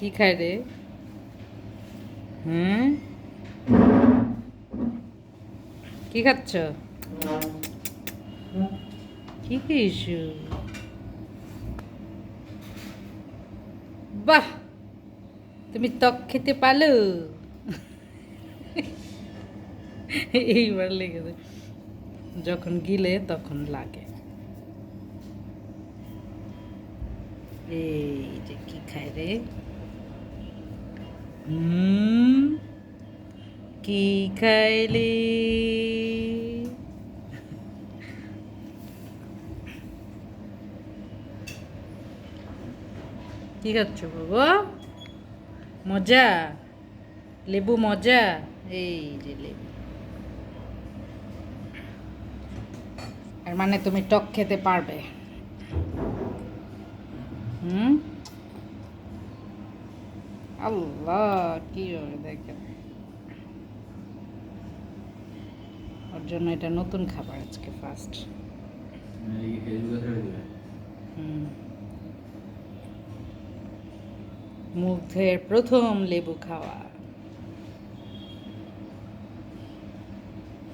কি খায় রে? হুম? কি খাচ্ছ? কি খেয়েছো বাহ! তুমি ত্বক খেতে পালো এইবার লেগে যখন গিলে তখন লাগে। এই যে কি খায় রে? কি খাইলি কি খাচ্ছ বাবা মজা লেবু মজা এই যে লেবু এর মানে তুমি টক খেতে পারবে। হুম আল্লাহ কি হবে দেখেন। ওর জন্য এটা নতুন খাবার আজকে ফার্স্ট মুগ্ধের প্রথম লেবু খাওয়া।